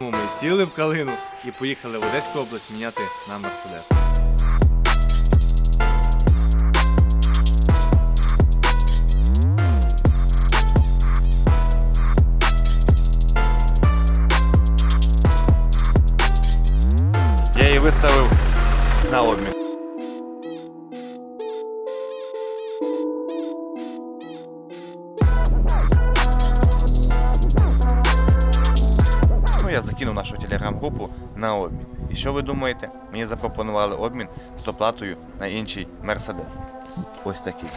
Ми сіли в калину і поїхали в Одеську область міняти на Мерседес. Я її виставив на обмін. Закинув нашу телеграм-групу на обмін. І що ви думаєте? Мені запропонували обмін з доплатою на інший Мерседес. Ось такий.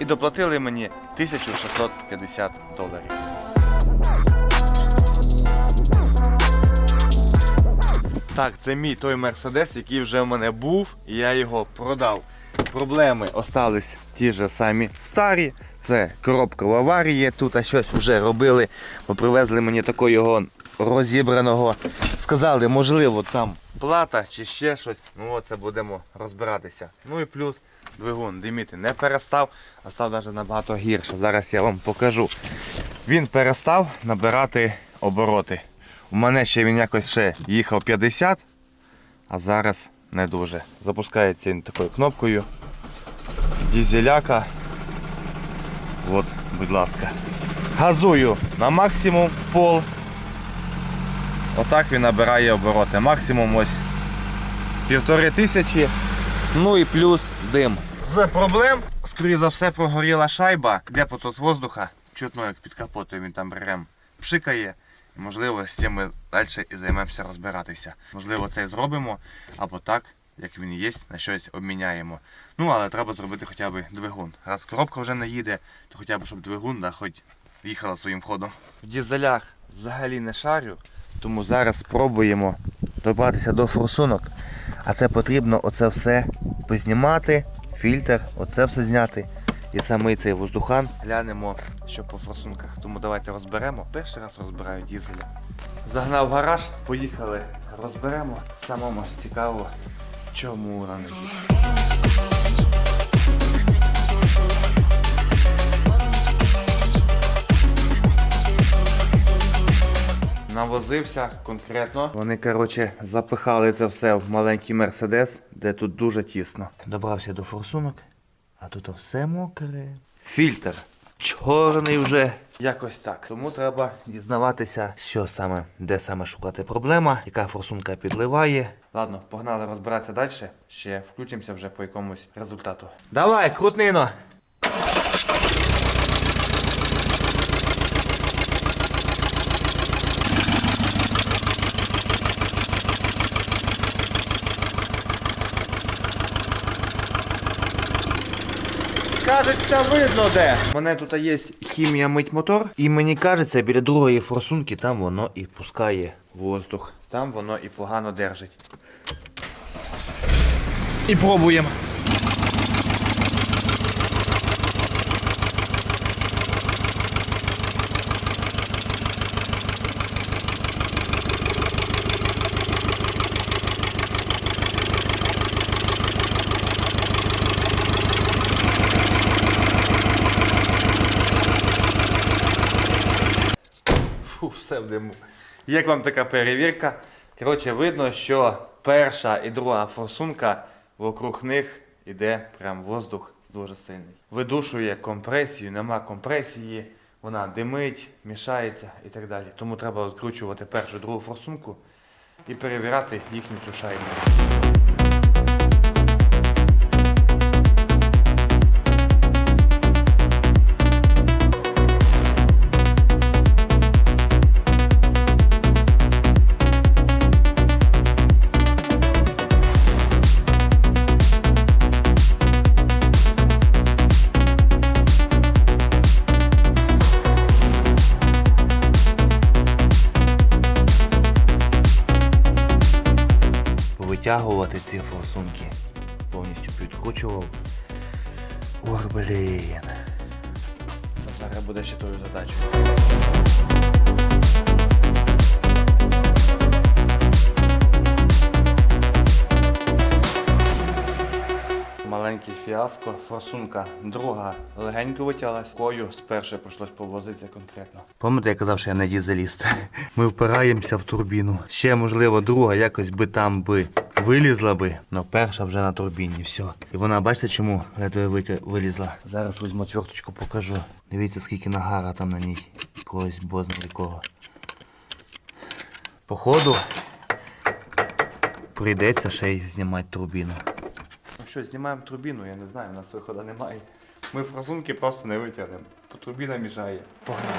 І доплатили мені 1650 доларів. Так, це мій той Мерседес, який вже в мене був, і я його продав. Проблеми остались ті ж самі старі. Це коробка в аварії. Тут а щось вже робили, бо привезли мені такого його розібраного. Сказали, можливо, там плата чи ще щось. Ну оце будемо розбиратися. Ну і плюс двигун диміти не перестав, а став навіть набагато гірше. Зараз я вам покажу. Він перестав набирати обороти. У мене ще він якось ще їхав 50, а зараз не дуже. Запускається він такою кнопкою. Дізеляка. От, будь ласка. Газую на максимум пол. Отак він набирає обороти. Максимум ось півтори тисячі. Ну і плюс дим. З проблем, скоріше за все, прогоріла шайба, де потос воздуха. Чутно, як під капотою він там рем пшикає. Можливо, з цим ми далі і займемося розбиратися. Можливо, це і зробимо, або так, як він є, на щось обміняємо. Ну, але треба зробити хоча б двигун. Раз коробка вже не їде, то хоча б щоб двигун, да, хоч їхала своїм ходом. В дізелях взагалі не шарю, тому зараз спробуємо добратися до форсунок. А це потрібно оце все познімати, фільтр, оце все зняти. І самий цей воздухан глянемо, що по форсунках. Тому давайте розберемо. Перший раз розбираю дізеля. Загнав гараж, поїхали, розберемо. Самому ж цікаво, чому вона не їде. Навозився конкретно. Вони, коротше, запихали це все в маленький мерседес, де тут дуже тісно. Добрався до форсунок, а тут все мокре. Фільтр. Чорний вже. Якось так. Тому треба дізнаватися, що саме, де саме шукати проблема, яка форсунка підливає. Ладно, погнали розбиратися далі. Ще включимося вже по якомусь результату. Давай, крутнино! Кажеться, видно де. У мене тут є хімія мить мотор, і мені кажеться, біля другої форсунки там воно і пускає воздух. Там воно і погано держить. І пробуємо. Фу, все в диму. Як вам така перевірка? Коротше, видно, що перша і друга форсунка вокруг них іде прям воздух дуже сильний. Видушує компресію, нема компресії, вона димить, мішається і так далі. Тому треба розкручувати першу другу форсунку і перевіряти їхню цю шайбу. Ці форсунки. Повністю підкручував. Ох, блін. Зараз буде ще тою задачою. Фіаско. Форсунка друга легенько витяглась. Кою спершу прийшлось повозитися конкретно. Пам'ятаєте, я казав, що я не дізеліст. Ми впираємося в турбіну. Ще, можливо, друга якось би там би вилізла би, але перша вже на турбіні. Все. І вона, бачите, чому ледве вилізла? Зараз візьму тверточку, покажу. Дивіться, скільки нагара там на ній. Якогось бозна якого. Походу, прийдеться ще й знімати турбіну. Що, знімаємо турбіну, я не знаю, у нас виходу немає. Ми форсунки просто не витягнемо, турбіна мішає. Погнали.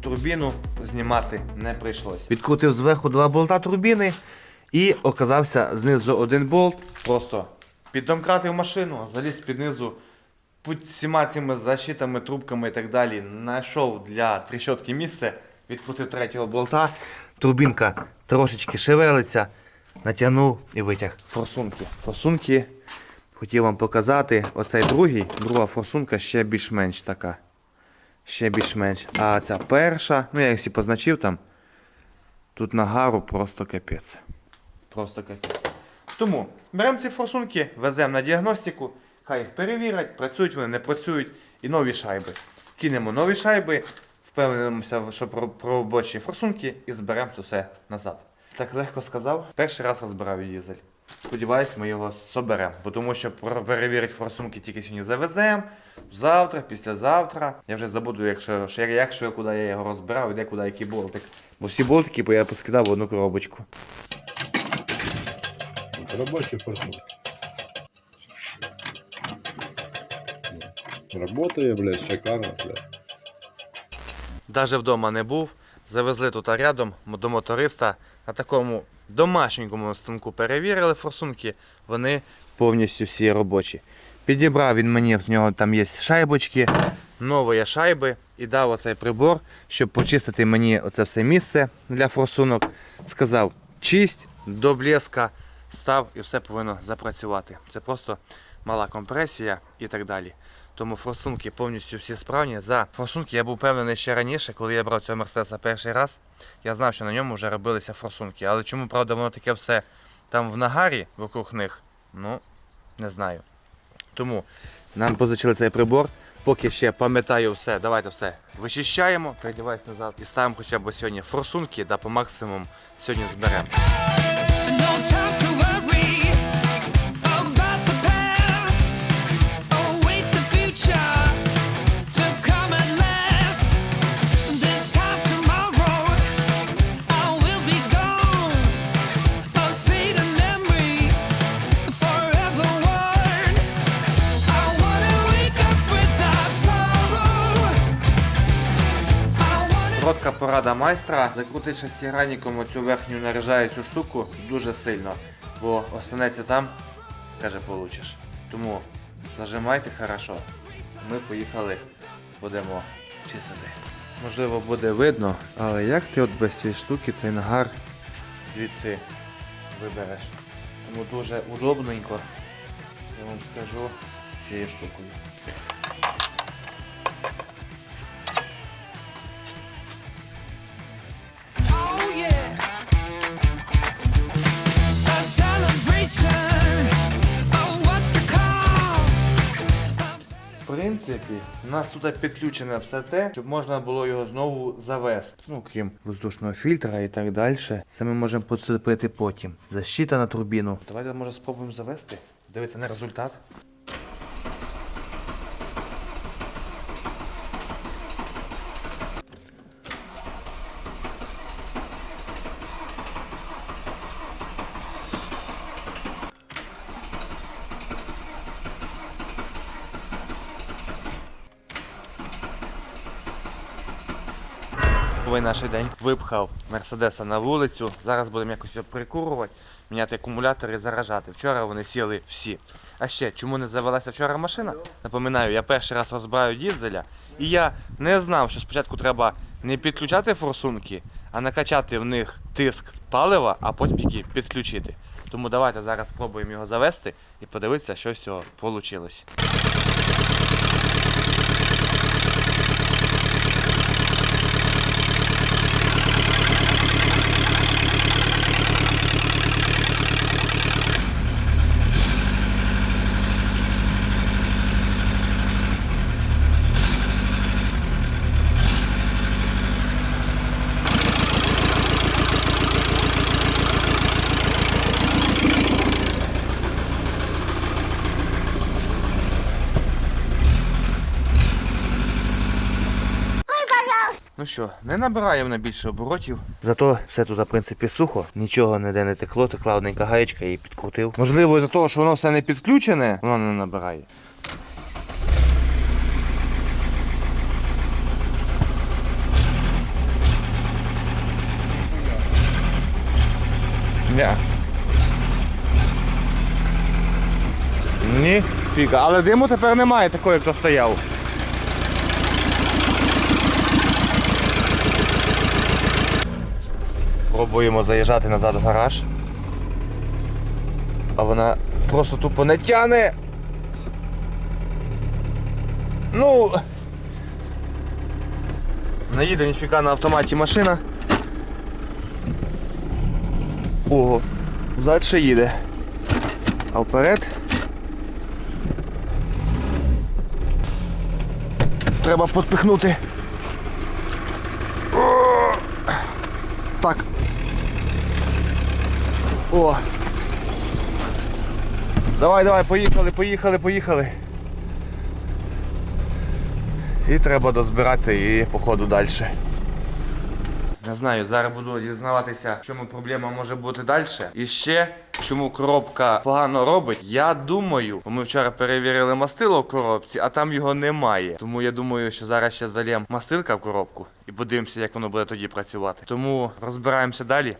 Турбіну знімати не прийшлось. Відкрутив зверху два болта турбіни і оказався знизу один болт. Просто піддомкратив машину, заліз під низу під всіма цими защитами, трубками і так далі. Знайшов для тріщотки місце, відкрутив третього болта. Турбінка трошечки шевелиться, натягнув і витяг форсунки. Форсунки хотів вам показати. Оцей другий, друга форсунка ще більш-менш така ще більш-менш. А ця перша, ну я їх всі позначив там. Тут нагару просто капець. Просто капець. Тому беремо ці форсунки, веземо на діагностику, хай їх перевірять, працюють вони, не працюють, і нові шайби. Кинемо нові шайби, впевнимося, що про, про робочі форсунки і зберемо все назад. Так легко сказав. Перший раз розбирав дізель. Сподіваюсь, ми його соберемо, бо тому що перевірити форсунки тільки сьогодні завеземо. Завтра, післязавтра. Я вже забуду, якщо, що- куди я його розбирав, і де куди який болтик. Бо всі болтики бо я поскидав в одну коробочку. Рабочий форсунок. Работає, блядь, шикарно, блядь. Даже вдома не був. Завезли тут рядом до моториста на такому домашньому станку перевірили форсунки, вони повністю всі робочі. Підібрав він мені, в нього там є шайбочки, нові шайби і дав оцей прибор, щоб почистити мені оце все місце для форсунок. Сказав, чисть до блеска, став і все повинно запрацювати. Це просто мала компресія і так далі. Тому форсунки повністю всі справні. За форсунки я був впевнений ще раніше, коли я брав цього Мерседеса перший раз. Я знав, що на ньому вже робилися форсунки. Але чому, правда, воно таке все там в нагарі вокруг них, ну, не знаю. Тому нам позичили цей прибор. Поки ще пам'ятаю все, давайте все вичищаємо, передіваюсь назад і ставимо хоча б сьогодні форсунки, да по максимуму сьогодні зберемо. Коротка порада майстра. Закрутити шестигранником оцю верхню наряжаючу штуку дуже сильно, бо останеться там, каже, получиш. Тому зажимайте хорошо. Ми поїхали, будемо чистити. Можливо, буде видно, але як ти от без цієї штуки цей нагар звідси вибереш? Тому дуже удобненько. Я вам скажу цією штукою. Принципі, у нас тут підключене все те, щоб можна було його знову завести. Ну, крім воздушного фільтра і так далі. Це ми можемо поцепити потім. Защита на турбіну. Давайте може спробуємо завести. Дивитися на результат. Новий наш день випхав Мерседеса на вулицю. Зараз будемо якось прикурувати, міняти акумулятори і заражати. Вчора вони сіли всі. А ще чому не завелася вчора машина? Напоминаю, я перший раз розбираю дізеля, і я не знав, що спочатку треба не підключати форсунки, а накачати в них тиск палива, а потім тільки підключити. Тому давайте зараз спробуємо його завести і подивитися, що з цього вийшло. Ну що, не набирає вона більше оборотів. Зато все тут, в принципі, сухо, нічого ніде не текло, текла одненька гаєчка і підкрутив. Можливо, із-за того, що воно все не підключене, воно не набирає. Ня. Ні, фіга. Але диму тепер немає такого, як то стояв. Пробуємо заїжджати назад в гараж. А вона просто тупо не тяне. Ну. Не їде ніфіка на автоматі машина. Ого, взад ще їде. А вперед. Треба підпихнути. О! Так. О. Давай, давай, поїхали, поїхали, поїхали. І треба дозбирати її по ходу далі. Не знаю, зараз буду дізнаватися, чому проблема може бути далі. І ще, чому коробка погано робить. Я думаю, бо ми вчора перевірили мастило в коробці, а там його немає. Тому я думаю, що зараз ще залємо мастилка в коробку і подивимося, як воно буде тоді працювати. Тому розбираємося далі.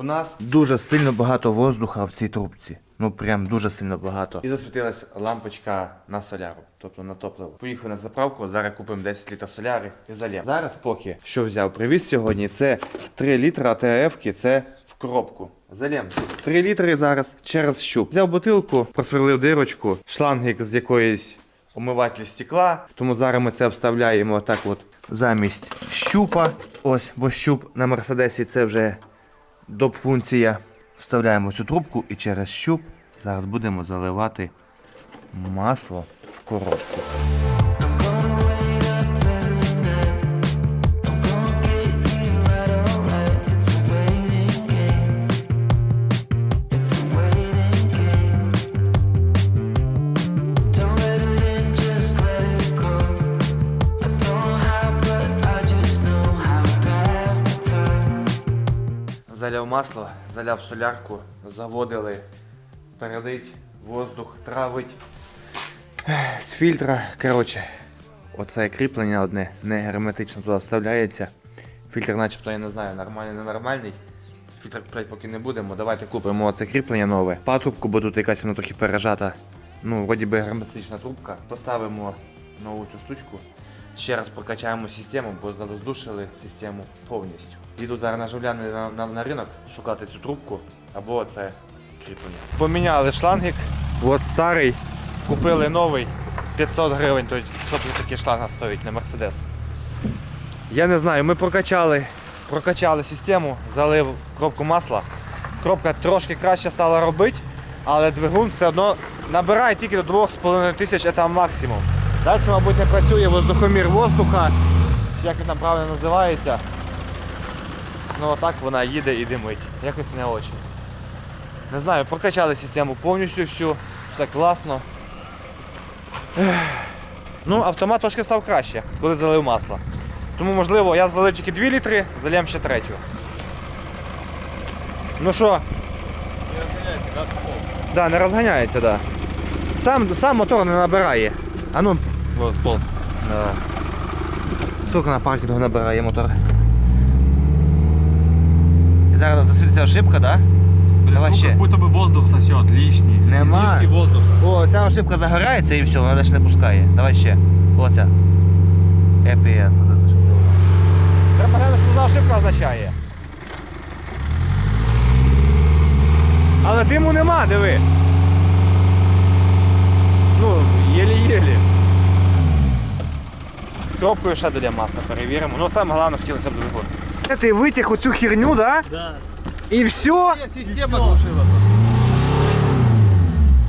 У нас дуже сильно багато воздуха в цій трубці. Ну прям дуже сильно багато. І засвітилась лампочка на соляру, тобто на топливо. Поїхали на заправку, зараз купимо 10 літрів соляри і залємо. Зараз поки що взяв привіз сьогодні, це 3 літра АТФ, це в коробку. Залєм. 3 літри зараз через щуп. Взяв бутилку, просверлив дирочку, шлангик з якоїсь омиватель стекла. Тому зараз ми це вставляємо так от замість щупа. Ось, бо щуп на Мерседесі це вже доп-функція. Вставляємо цю трубку і через щуп зараз будемо заливати масло в коробку. Масло, заляв солярку, заводили, передить, воздух травить. З фільтра, коротше, оце кріплення одне не герметично туди вставляється. Фільтр начебто я не знаю, нормальний, ненормальний. Фільтр купляти поки не будемо. Давайте купимо оце кріплення нове. Патрубку, бо тут якась воно трохи пережата. Ну, вроді би герметична трубка. Поставимо нову цю штучку. Ще раз прокачаємо систему, бо завоздушили систему повністю. Їду зараз на Жуляни на, на, на ринок шукати цю трубку або це кріплення. Поміняли шлангик. От старий. Купили новий. 500 гривень, то що тут шланга стоїть на Мерседес. Я не знаю, ми прокачали, прокачали систему, залив кропку масла. Кропка трошки краще стала робити, але двигун все одно набирає тільки до 2,5 тисяч, це максимум. Далі, мабуть, не працює воздухомір воздуха, чи як він там правильно називається. Ну отак вона їде і димить. Якось не очень. Не знаю, прокачали систему повністю всю, все класно. Ну, автомат трошки став краще, коли залив масло. Тому, можливо, я залив тільки 2 літри, залям ще третю. Ну що? Не розганяється, да, Да, не розганяється, да. Сам, сам мотор не набирає. А ну. Вот. Да. Сколько на паркінгу набирає мотор? І зараз засвітиться ошибка, да? Давай ще. Как будто бы воздух сосет лишний. Нема. Излишки воздуха. О, ця ошибка загорається і все, вона навіть не пускає. Давай ще. Оця. EPS. було. Треба глянути, що за ошибка означає. Але диму нема, диви. Ну, єлі-єлі. З кропкою ще доля масла перевіримо. Ну, саме головне хотілося б двигун. Ти витяг оцю херню, да? Да. І все? Система глушила.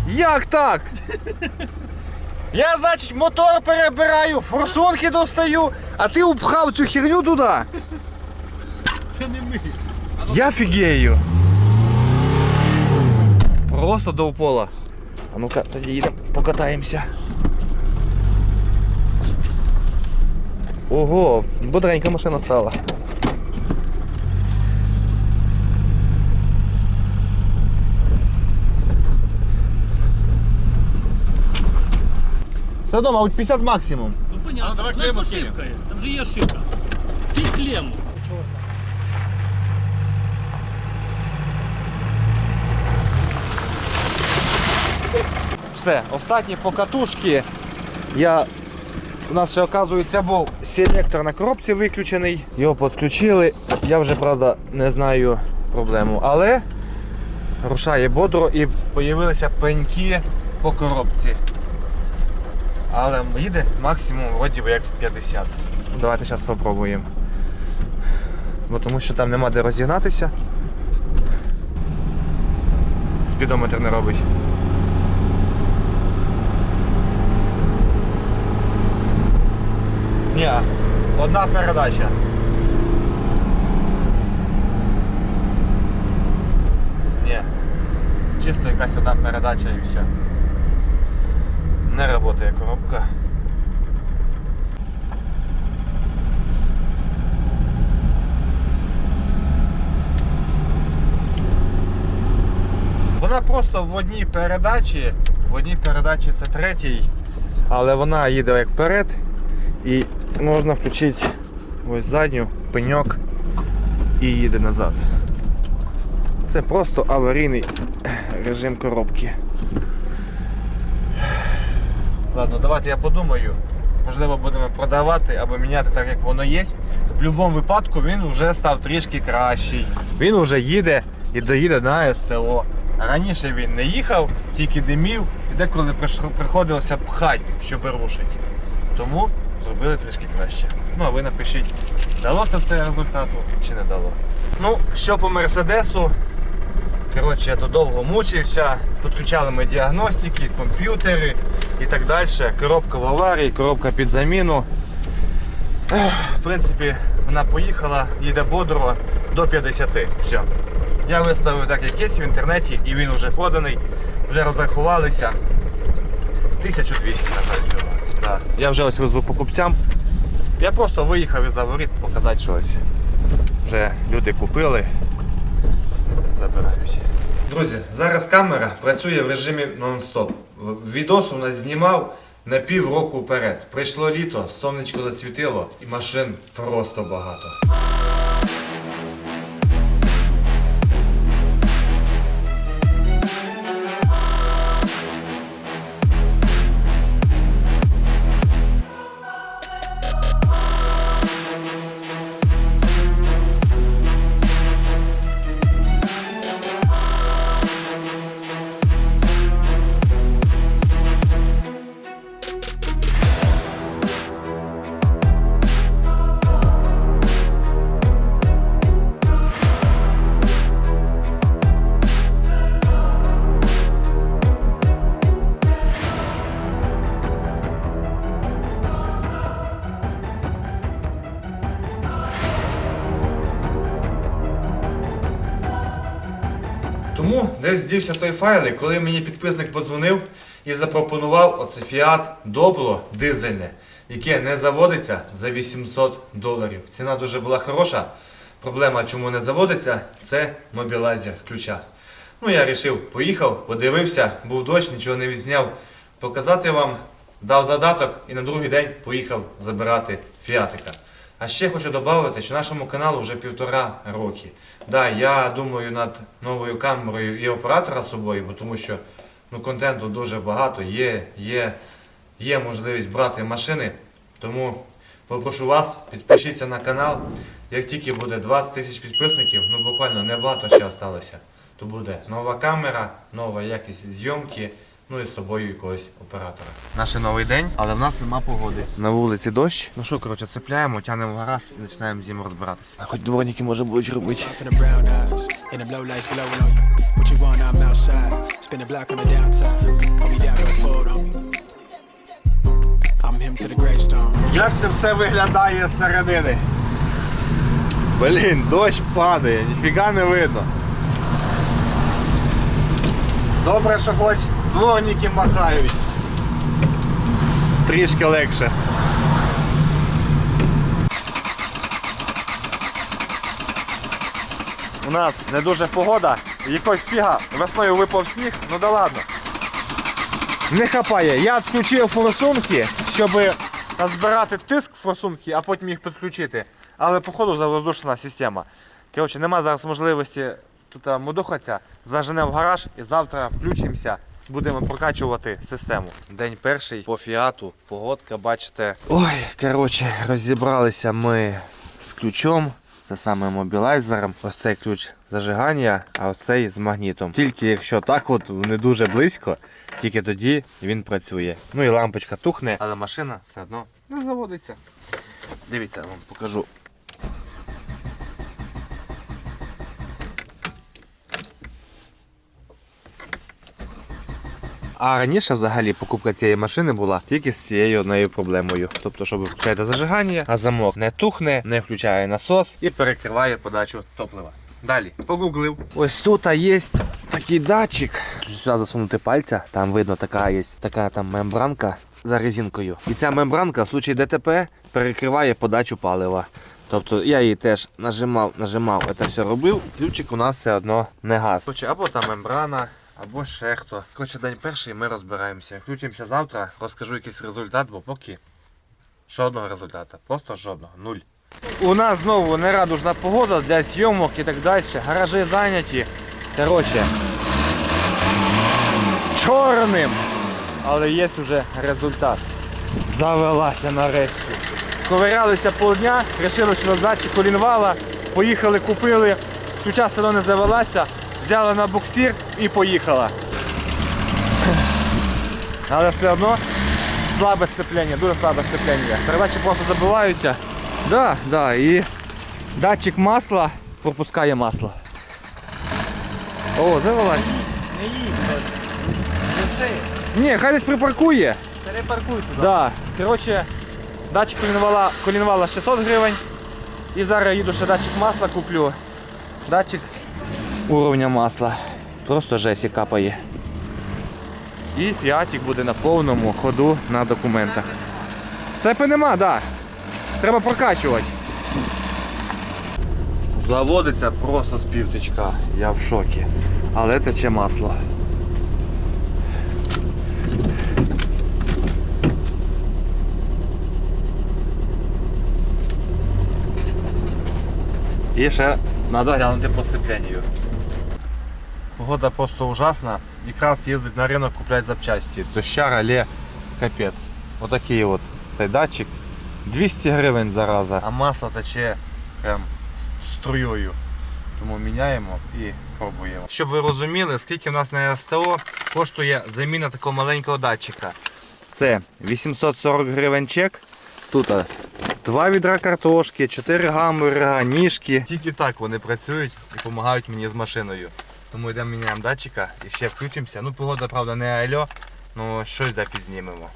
Як так? Я, значить, мотор перебираю, форсунки достаю, а ти upхав цю херню туди. Це не ми. Я фігею. Просто до пола. А ну-ка, тоді їдемо, покатаємося. Ого, бодренька машина стала. Все дома, от 50 максимум. Ну понятно, давай Знаєш, клемму ошибка є. Там же є ошибка. Скинь клемму. Все, останні покатушки. Я... У нас ще, оказується, був селектор на коробці виключений. Його підключили. Я вже, правда, не знаю проблему. Але рушає бодро і з'явилися пеньки по коробці. Але їде максимум вроді як 50. Давайте зараз спробуємо. Бо тому що там нема де розігнатися. Спідометр не робить. Ні, одна передача. Ні. Чисто якась одна передача і все. Не працює коробка. Вона просто в одній передачі, в одній передачі це третій, але вона їде як вперед, і можна включити ось задню, пеньок і їде назад. Це просто аварійний режим коробки. Ладно, давайте я подумаю. Можливо, будемо продавати або міняти так, як воно є. В будь-якому випадку він вже став трішки кращий. Він вже їде і доїде на СТО. Раніше він не їхав, тільки димів, і деколи приходилося пхати, щоб рушити. Тому зробили трішки краще. Ну а ви напишіть, дало це все результату чи не дало. Ну, що по Мерседесу. Коротше, я тут довго мучився, підключали ми діагностики, комп'ютери і так далі. Коробка в аварії, коробка під заміну. В принципі, вона поїхала, їде бодро до 50. Все. Я виставив так, як є в інтернеті, і він вже поданий, вже розрахувалися. 1200, на жаль. Я вже ось везу покупцям. Я просто виїхав із заворіт показати щось. Вже люди купили, забирають. Друзі, зараз камера працює в режимі нон-стоп. Відос у нас знімав на пів року вперед. Прийшло літо, сонечко засвітило і машин просто багато. Десь дівся той файл, і коли мені підписник подзвонив і запропонував оце Fiat Doblo дизельне, яке не заводиться за 800 доларів. Ціна дуже була хороша. Проблема, чому не заводиться, це мобілайзер ключа. Ну я вирішив, поїхав, подивився, був дощ, нічого не відзняв. Показати вам, дав задаток і на другий день поїхав забирати фіатика. А ще хочу додати, що нашому каналу вже півтора роки. Да, я думаю над новою камерою і оператора собою, бо тому що ну, контенту дуже багато, є, є, є можливість брати машини. Тому попрошу вас, підпишіться на канал. Як тільки буде 20 тисяч підписників, ну буквально небагато ще залишилося, то буде нова камера, нова якість зйомки, ну і з собою якогось оператора. Наш новий день, але в нас нема погоди. На вулиці дощ. Ну що, коротше, цепляємо, тягнемо в гараж і починаємо з ним розбиратися. А хоч дворники може будуть робити. gravestone. Як це все виглядає зсередини? Блін, дощ падає, ніфіга не видно. Добре, що хоч дворники махають. Трішки легше. У нас не дуже погода, якось фіга, весною випав сніг, ну да ладно. Не хапає. Я відключив форсунки, щоб збирати тиск в форсунки, а потім їх підключити. Але походу завоздушена система. Коротше, нема зараз можливості тут мудохатися. Заженемо в гараж і завтра включимося. Будемо прокачувати систему. День перший по фіату. Погодка, бачите. Ой, коротше, розібралися ми з ключом. Це саме мобілайзером. Ось цей ключ зажигання, а оцей з магнітом. Тільки якщо так от не дуже близько, тільки тоді він працює. Ну і лампочка тухне, але машина все одно не заводиться. Дивіться, я вам покажу. А раніше взагалі покупка цієї машини була тільки з цією однією проблемою. Тобто, щоб ви зажигання, а замок не тухне, не включає насос і перекриває подачу топлива. Далі погуглив. Ось тут є такий датчик. Сюди засунути пальця, там видно така є така там мембранка за резинкою. І ця мембранка в случаї ДТП перекриває подачу палива. Тобто я її теж нажимав, нажимав, це все робив, ключик у нас все одно не газ. Або там мембрана, або ще хто. Коротше, день перший ми розбираємося. Включимося завтра, розкажу якийсь результат, бо поки жодного результату. Просто жодного. Нуль. У нас знову нерадужна погода для зйомок і так далі. Гаражі зайняті. Коротше. Чорним. Але є вже результат. Завелася нарешті. Ковирялися полдня, вирішили, що датчик колінвала, поїхали, купили, ключа одно не завелася, взяли на буксир і поїхала. Але все одно слабе сцеплення, дуже слабе сцеплення. Передачі просто забиваються. Да, да, і датчик масла пропускає масло. О, завелась. Не їдь, Ні, хай десь припаркує. перепаркуй туди. Да. Коротше, датчик колінвала, колінвала 600 гривень. І зараз їду ще датчик масла куплю. Датчик уровня масла. Просто жесі капає. І фіатик буде на повному ходу на документах. Сепи нема, так. Да. Треба прокачувати. Заводиться просто з півтичка. Я в шокі. Але тече масло. І ще треба глянути по сцепленню. Погода просто ужасна. Якраз їздить на ринок купляти запчасті. Дощар, але капець. Отакий от цей датчик. 200 гривень зараза, а масло тече прям струєю. Тому міняємо і пробуємо. Щоб ви розуміли, скільки в нас на СТО коштує заміна такого маленького датчика. Це 840 гривень чек. Тут два відра картошки, чотири гамбургера, ніжки. Тільки так вони працюють і допомагають мені з машиною. Тому йдемо міняємо датчика і ще включимося. Ну, погода, правда, не альо, ну щось да підзнімемо.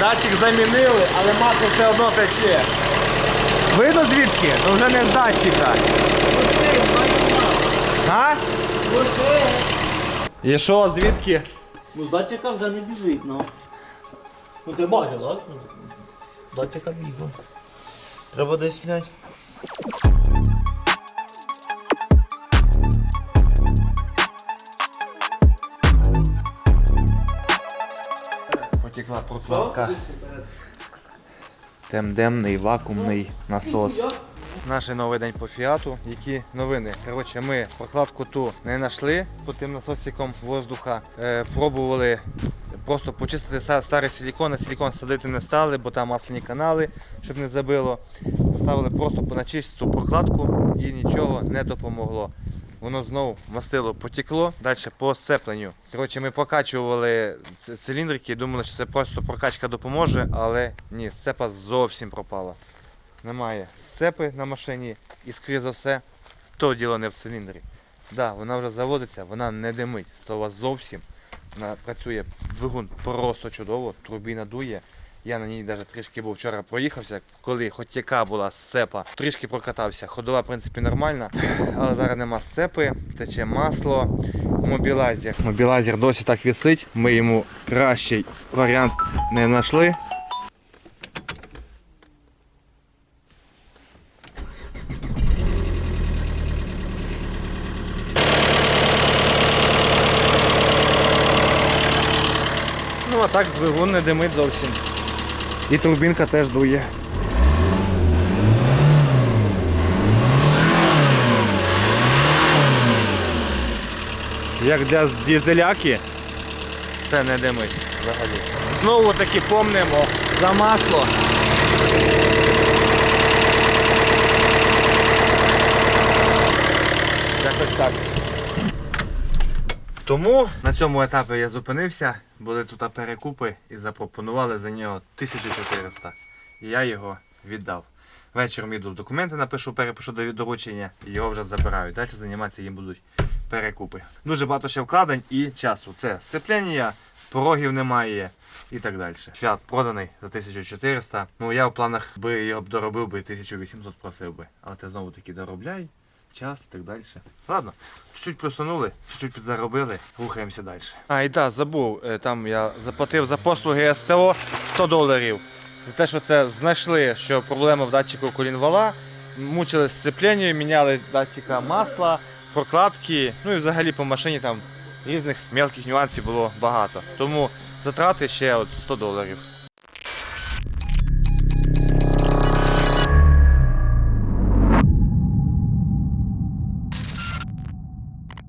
Датчик замінили, але масло все одно тече. Видно звідки? Ну вже не з датчика. А? І що, звідки? Ну, з датчика вже не біжить, ну. Ну ти бачив, так? Датчика бігло. Треба десь зняти. Потекла прокладка. Темдемний вакуумний насос. Наш новий день по фіату. Які новини? Коротше, ми прокладку ту не знайшли по тим насосиком воздуха. Е, пробували просто почистити старий силікон, а силікон садити не стали, бо там масляні канали, щоб не забило. Поставили просто по начисту прокладку і нічого не допомогло. Воно знову мастило потекло. Далі по сцепленню. Коротше, ми покачували ц- циліндрики, думали, що це просто прокачка допоможе, але ні, сцепа зовсім пропала. Немає сцепи на машині і, скоріше за все, то діло не в циліндрі. Так, да, вона вже заводиться, вона не димить. Слова зовсім. Вона працює двигун просто чудово, турбіна дує. Я на ній навіть трішки був вчора проїхався, коли хоч яка була сцепа, трішки прокатався. Ходова, в принципі, нормальна, але зараз нема сцепи, тече масло. Мобілайзер. Мобілайзер досі так висить. Ми йому кращий варіант не знайшли. Ну а так двигун не димить зовсім. І турбінка теж дує. Як для дізеляки, це не димить взагалі. Знову таки помнимо за масло. Якось так. Тому на цьому етапі я зупинився, були тут перекупи і запропонували за нього 1400. І я його віддав. Вечором їду документи, напишу, перепишу до доручення і його вже забирають. Далі займатися їм будуть перекупи. Дуже багато ще вкладень і часу. Це сцеплення, порогів немає і так далі. Фіат проданий за 1400. Ну я в планах би його б доробив би 1800 просив би. Але ти знову таки доробляй, час і так далі. Ладно, чуть-чуть просунули, чуть-чуть підзаробили, рухаємося далі. А, і так, забув, е, там я заплатив за послуги СТО 100 доларів. За те, що це знайшли, що проблема в датчику колінвала, мучили з сцепленням, міняли датчика масла, прокладки, ну і взагалі по машині там різних мелких нюансів було багато. Тому затрати ще от 100 доларів.